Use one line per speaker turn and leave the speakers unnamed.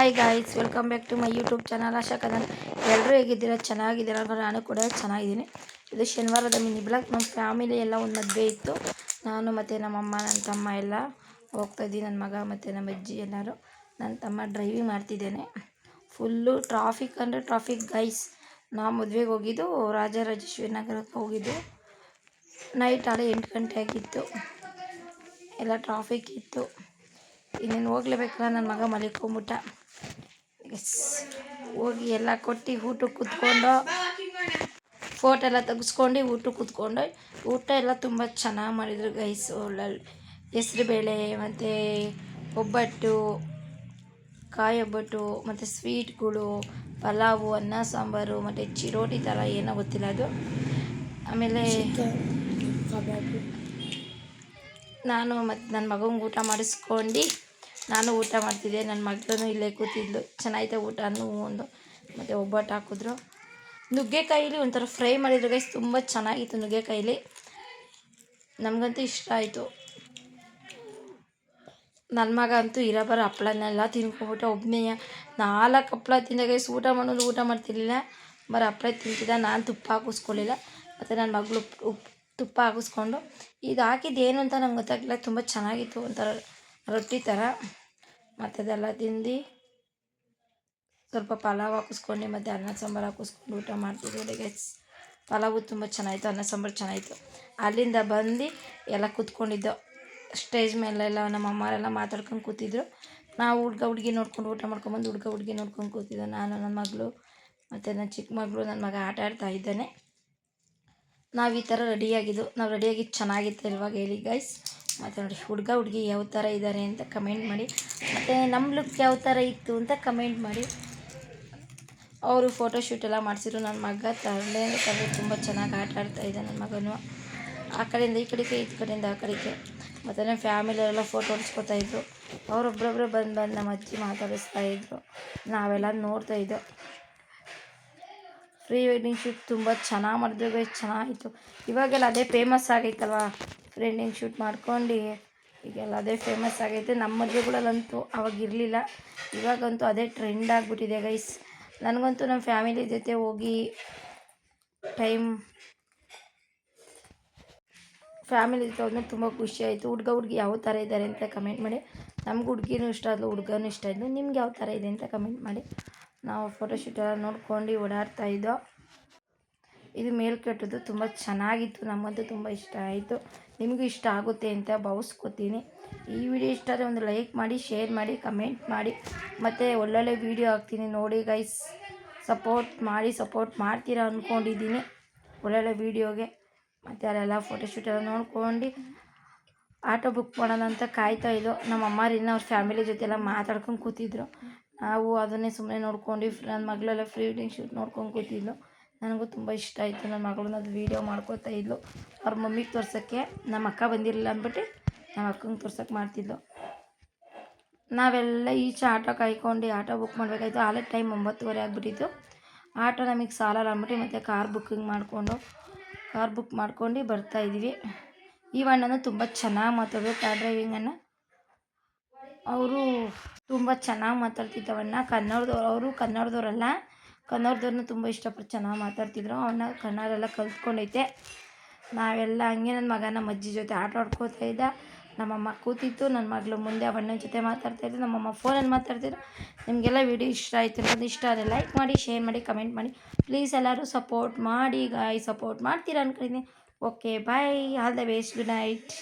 Hi guys welcome back to my YouTube channel Asha Kadan ಎಲ್ಲರೂ ಹೇಗಿದ್ದೀರಾ? ಚೆನ್ನಾಗಿದ್ದೀರಾ ನಾನು ಕೂಡ ಚೆನ್ನಾಗಿದ್ದೀನಿ. ಇದು ಶನಿವಾರದ ಮಿನಿ ಬ್ಲಾಗ್. ನಮ್ಮ ಫ್ಯಾಮಿಲಿ ಎಲ್ಲ ಒಂದು ಮದುವೆ ಇತ್ತು. ನಾನು ಮತ್ತು ನಮ್ಮಮ್ಮ ನನ್ನ ತಮ್ಮ ಎಲ್ಲ ಹೋಗ್ತಾಯಿದ್ವಿ ನನ್ನ ಮಗ ಮತ್ತು ನಮ್ಮ ಅಜ್ಜಿ ಎಲ್ಲರೂ. ನನ್ನ ತಮ್ಮ ಡ್ರೈವಿಂಗ್ ಮಾಡ್ತಿದ್ದೇನೆ. ಫುಲ್ಲು ಟ್ರಾಫಿಕ್ ಅಂದರೆ ಟ್ರಾಫಿಕ್ ಗೈಸ್ ನಾವು ಮದುವೆಗೆ ಹೋಗಿದ್ದು ರಾಜರಾಜೇಶ್ವರಿ ನಗರಕ್ಕೆ ಹೋಗಿದ್ದು. ನೈಟ್ ಆಳೆ ಎಂಟು ಗಂಟೆ ಆಗಿತ್ತು. ಎಲ್ಲ ಟ್ರಾಫಿಕ್ ಇತ್ತು. ಇನ್ನೇನು ಹೋಗ್ಲೇಬೇಕಲ್ಲ? ನನ್ನ ಮಗ ಮಲಿಕೊಂಬಿಟ್ಟ. ಎಸ್. ಹೋಗಿ ಎಲ್ಲ ಕೊಟ್ಟು ಊಟಕ್ಕೆ ಕೂತ್ಕೊಂಡು ಫೋಟೋ ಎಲ್ಲ ತೆಗೆಸ್ಕೊಂಡು ಊಟಕ್ಕೆ ಕೂತ್ಕೊಂಡು ಊಟ ಎಲ್ಲ ತುಂಬ ಚೆನ್ನಾಗಿ ಮಾಡಿದರು ಗೈಸ್ ಒಳ್ಳಲ್ಲಿ ಹೆಸ್ರುಬೇಳೆ ಮತ್ತು ಒಬ್ಬಟ್ಟು ಕಾಯಿ ಒಬ್ಬಟ್ಟು ಮತ್ತು ಸ್ವೀಟ್ಗಳು ಪಲಾವು ಅನ್ನ ಸಾಂಬಾರು ಮತ್ತು ಚಿರೋಟಿ ಥರ ಏನೋ ಗೊತ್ತಿಲ್ಲ ಅದು. ಆಮೇಲೆ ನಾನು ಮತ್ತು ನನ್ನ ಮಗಂಗೆ ಊಟ ಮಾಡಿಸ್ಕೊಂಡು ನಾನು ಊಟ ಮಾಡ್ತಿದ್ದೆ ನನ್ನ ಮಗಳೂ ಇಲ್ಲೇ ಕೂತಿದ್ಲು. ಚೆನ್ನಾಗಿದೆ ಊಟನೂ ಒಂದು. ಮತ್ತು ಒಬ್ಬಟ್ಟು ಹಾಕಿದ್ರು. ನುಗ್ಗೆಕಾಯಿಲಿ ಒಂಥರ ಫ್ರೈ ಮಾಡಿದ್ರು ಗೈಸ್ ತುಂಬ ಚೆನ್ನಾಗಿತ್ತು ನುಗ್ಗೆಕಾಯಲ್ಲಿ ನಮಗಂತೂ ಇಷ್ಟ ಆಯಿತು. ನನ್ನ ಮಗ ಅಂತೂ ಇರೋಬರೋ ಹಪ್ಪಳನ್ನೆಲ್ಲ ತಿನ್ಕೊಂಬಿಟ್ಟು ಒಬ್ಬನೇ ನಾಲ್ಕು ಹಪ್ಪಳ ತಿಂದ ಗೈಸ್ ಊಟ ಮಾಡೋದು ಊಟ ಮಾಡ್ತಿರ್ಲಿಲ್ಲ. ಬರೋ ಹಪ್ಪಳ ತಿಂತಿದ್ದ. ನಾನು ತುಪ್ಪ ಹಾಕಿಸ್ಕೊಳ್ಳಿಲ್ಲ ಮತ್ತು ನನ್ನ ಮಗಳು ಉಪ್ಪು ತುಪ್ಪ ಹಾಕಿಸ್ಕೊಂಡು, ಇದು ಹಾಕಿದ್ದು ಏನು ಅಂತ ನಂಗೆ ಗೊತ್ತಾಗಲಿಲ್ಲ. ತುಂಬ ಚೆನ್ನಾಗಿತ್ತು ಒಂಥರ ರೊಟ್ಟಿ ಥರ ಮತ್ತು ಅದೆಲ್ಲ ತಿಂದು ಸ್ವಲ್ಪ ಪಲಾವ್ ಹಾಕಿಸ್ಕೊಂಡು ಮತ್ತು ಅನ್ನ ಸಾಂಬಾರು ಹಾಕಿಸ್ಕೊಂಡು ಊಟ ಮಾಡ್ತಿದ್ವಿ. ಗೈಸ್ ಪಲಾವು ತುಂಬ ಚೆನ್ನಾಗಿತ್ತು, ಅನ್ನ ಸಾಂಬಾರು ಚೆನ್ನಾಗಿತ್ತು. ಅಲ್ಲಿಂದ ಬಂದು ಎಲ್ಲ ಕೂತ್ಕೊಂಡಿದ್ದೋ. ಸ್ಟೇಜ್ ಮೇಲೆಲ್ಲ ನಮ್ಮ ಅಮ್ಮರೆಲ್ಲ ಮಾತಾಡ್ಕೊಂಡು ಕೂತಿದ್ರು. ನಾವು ಹುಡ್ಗ ಹುಡುಗಿ ನೋಡ್ಕೊಂಡು ಊಟ ಮಾಡ್ಕೊಂಬಂದು ಹುಡ್ಗ ಹುಡುಗಿ ನೋಡ್ಕೊಂಡು ಕೂತಿದ್ದೆ. ನಾನು, ನನ್ನ ಮಗಳು ಮತ್ತು ನನ್ನ ಚಿಕ್ಕ ಮಗಳು, ನನ್ನ ಮಗ ಆಟ ಆಡ್ತಾ ಇದ್ದಾನೆ. ನಾವು ಈ ಥರ ರೆಡಿಯಾಗಿದ್ದು ನಾವು ರೆಡಿಯಾಗಿದ್ದು ಚೆನ್ನಾಗಿತ್ತು ಇವಾಗ ಹೇಳಿ ಗೈಸ್ ಮತ್ತು ಹುಡುಗ ಹುಡುಗಿ ಯಾವ ಥರ ಇದ್ದಾರೆ ಅಂತ ಕಮೆಂಟ್ ಮಾಡಿ. ಮತ್ತು ನಮ್ಮ ಲುಕ್ ಯಾವ ಥರ ಇತ್ತು ಅಂತ ಕಮೆಂಟ್ ಮಾಡಿ. ಅವರು ಫೋಟೋಶೂಟ್ ಎಲ್ಲ ಮಾಡಿಸಿದ್ರು. ನನ್ನ ಮಗ ತರಲೆ ತರಲೆ ತುಂಬ ಚೆನ್ನಾಗಿ ಆಟ ಆಡ್ತಾ ಇದ್ದ ನನ್ನ ಮಗನು. ಆ ಕಡೆಯಿಂದ ಈ ಕಡೆಗೆ, ಈ ಕಡೆಯಿಂದ ಆ ಕಡೆಗೆ. ಮತ್ತು ನಮ್ಮ ಫ್ಯಾಮಿಲಿಯವರೆಲ್ಲ ಫೋಟೋ ಹೊಡ್ಸ್ಕೊತಾಯಿದ್ರು ಅವರೊಬ್ಬರೊಬ್ಬರು ಬಂದು ಬಂದು ನಮ್ಮ ಅಜ್ಜಿ ಮಾತಾಡಿಸ್ತಾ ಇದ್ದರು ನಾವೆಲ್ಲ ನೋಡ್ತಾ ಇದ್ದೋ. ಪ್ರೀ ವೆಡ್ಡಿಂಗ್ ಶೂಟ್ ತುಂಬ ಚೆನ್ನಾಗಿ ಮಾಡಿದ್ರು ಚೆನ್ನಾಗಿತ್ತು. ಇವಾಗೆಲ್ಲ ಅದೇ ಫೇಮಸ್ ಆಗೈತಲ್ವ? ವೆಡ್ಡಿಂಗ್ ಶೂಟ್ ಮಾಡ್ಕೊಂಡು ಈಗೆಲ್ಲ ಅದೇ ಫೇಮಸ್ ಆಗೈತೆ. ನಮ್ಮ ಮದುವೆಗಳಲ್ಲಂತೂ ಅವಾಗ ಇರಲಿಲ್ಲ. ಇವಾಗಂತೂ ಅದೇ ಟ್ರೆಂಡ್ ಆಗಿಬಿಟ್ಟಿದೆ ಗೈಸ್ ನನಗಂತೂ ನಮ್ಮ ಫ್ಯಾಮಿಲಿ ಜೊತೆ ಹೋಗಿ ಟೈಮ್ ಫ್ಯಾಮಿಲಿ ಜೊತೆ ಹೋದ್ಮೇಲೆ ತುಂಬ ಖುಷಿ ಆಯಿತು. ಹುಡ್ಗ ಹುಡ್ಗಿ ಯಾವ ಥರ ಇದ್ದಾರೆ ಅಂತ ಕಮೆಂಟ್ ಮಾಡಿ. ನಮ್ಗೆ ಹುಡುಗಿನೂ ಇಷ್ಟ ಆದ್ಲು, ಹುಡುಗನೂ ಇಷ್ಟ ಆಯಿತು ನಿಮ್ಗೆ ಯಾವ ಥರ ಇದೆ ಅಂತ ಕಮೆಂಟ್ ಮಾಡಿ. ನಾವು ಫೋಟೋಶೂಟ್ ಎಲ್ಲ ನೋಡ್ಕೊಂಡು ಓಡಾಡ್ತಾ ಇದ್ದೋ. ಇದು ಮೇಲ್ಕಟ್ಟದ್ದು ತುಂಬ ಚೆನ್ನಾಗಿತ್ತು, ನಮ್ಮಂತೂ ತುಂಬ ಇಷ್ಟ ಆಯಿತು. ನಿಮಗೂ ಇಷ್ಟ ಆಗುತ್ತೆ ಅಂತ ಭಾವಿಸ್ಕೋತೀನಿ. ಈ ವಿಡಿಯೋ ಇಷ್ಟ ಆದರೆ ಒಂದು ಲೈಕ್ ಮಾಡಿ, ಶೇರ್ ಮಾಡಿ, ಕಮೆಂಟ್ ಮಾಡಿ. ಮತ್ತು ಒಳ್ಳೊಳ್ಳೆ ವೀಡಿಯೋ ಹಾಕ್ತೀನಿ ನೋಡಿ ಗೈಸ್. ಸಪೋರ್ಟ್ ಮಾಡಿ, ಸಪೋರ್ಟ್ ಮಾಡ್ತೀರಾ ಅಂದ್ಕೊಂಡಿದ್ದೀನಿ ಒಳ್ಳೊಳ್ಳೆ ವೀಡಿಯೋಗೆ. ಮತ್ತು ಅಲ್ಲೆಲ್ಲ ಫೋಟೋಶೂಟ್ ಎಲ್ಲ ನೋಡ್ಕೊಂಡು ಆಟೋ ಬುಕ್ ಮಾಡೋಣ ಅಂತ ಕಾಯ್ತಾ ಇದ್ದೋ, ನಮ್ಮ ಅಮ್ಮರಿಂದ ಅವ್ರ ಫ್ಯಾಮಿಲಿ ಜೊತೆ ಎಲ್ಲ ಮಾತಾಡ್ಕೊಂಡು ಕೂತಿದ್ರು. ನಾವು ಅದನ್ನೇ ಸುಮ್ಮನೆ ನೋಡ್ಕೊಂಡು ನನ್ನ ಮಗಳೆಲ್ಲ ಫ್ರೀ ವೆಡ್ಡಿಂಗ್ ಶೂಟ್ ನೋಡ್ಕೊಂಡು ಕೂತಿದ್ಲು. ನನಗೂ ತುಂಬ ಇಷ್ಟ ಆಯಿತು. ನನ್ನ ಮಗಳನ್ನ ಅದು ವೀಡಿಯೋ ಮಾಡ್ಕೋತಾ ಇದ್ಲು. ಅವ್ರ ಮಮ್ಮಿಗೆ ತೋರ್ಸೋಕ್ಕೆ ನಮ್ಮ ಅಕ್ಕ ಬಂದಿರಲಿಲ್ಲ ಅಂದ್ಬಿಟ್ಟು ನಮ್ಮ ಅಕ್ಕಂಗೆ ತೋರ್ಸೋಕ್ಕೆ ಮಾಡ್ತಿದ್ಲು. ನಾವೆಲ್ಲ ಈಚೆ ಆಟೋ ಕಾಯ್ಕೊಂಡು ಆಟೋ ಬುಕ್ ಮಾಡಬೇಕಾಯ್ತು. ಆಲೇ ಟೈಮ್ ಒಂಬತ್ತುವರೆ ಆಗಿಬಿಟ್ಟಿತ್ತು. ಆಟೋ ನಮಗೆ ಸಾಲಲ್ಲ ಅಂದ್ಬಿಟ್ಟು ಮತ್ತು ಕಾರ್ ಬುಕ್ಕಿಂಗ್ ಮಾಡಿಕೊಂಡು ಕಾರ್ ಬುಕ್ ಮಾಡ್ಕೊಂಡು ಬರ್ತಾಯಿದ್ವಿ ಈ ಅಣ್ಣನೂ ತುಂಬ ಚೆನ್ನಾಗಿ ಮಾತಾಡೋದು ಕಾರ್ ಡ್ರೈವಿಂಗನ್ನು ಅವರು ತುಂಬ ಚೆನ್ನಾಗಿ ಮಾತಾಡ್ತಿದ್ದವಣ್ಣ ಕನ್ನಡದವ್ರು, ಅವರು ಕನ್ನಡದವ್ರಲ್ಲ, ಕನ್ನಡದವ್ರನ್ನ ತುಂಬ ಇಷ್ಟಪಟ್ಟು ಚೆನ್ನಾಗಿ ಮಾತಾಡ್ತಿದ್ರು. ಅವನ್ನ ಕನ್ನಡೆಲ್ಲ ಕಲ್ತ್ಕೊಂಡೈತೆ. ನಾವೆಲ್ಲ ಹಂಗೆ ನನ್ನ ಮಗ ನಮ್ಮ ಅಜ್ಜಿ ಜೊತೆ ಆಟ ಆಡ್ಕೋತಾ ಇದ್ದ. ನಮ್ಮಮ್ಮ ಕೂತಿತ್ತು ನನ್ನ ಮಗಳು ಮುಂದೆ ಅವಣ್ಣನ ಜೊತೆ ಮಾತಾಡ್ತಾಯಿದ್ದು ನಮ್ಮಮ್ಮ ಫೋನಲ್ಲಿ ಮಾತಾಡ್ತಿದ್ರು. ನಿಮಗೆಲ್ಲ ವಿಡಿಯೋ ಇಷ್ಟ ಆಯಿತು ಅನ್ನೋದು ಇಷ್ಟ ಆದರೆ ಲೈಕ್ ಮಾಡಿ, ಶೇರ್ ಮಾಡಿ, ಕಮೆಂಟ್ ಮಾಡಿ. ಪ್ಲೀಸ್ ಎಲ್ಲರೂ ಸಪೋರ್ಟ್ ಮಾಡಿ ಗಾಯ್ ಸಪೋರ್ಟ್ ಮಾಡ್ತೀರಾ ಅನ್ಕೊಂಡಿದ್ದೀನಿ. Okay, bye, all the best, good night.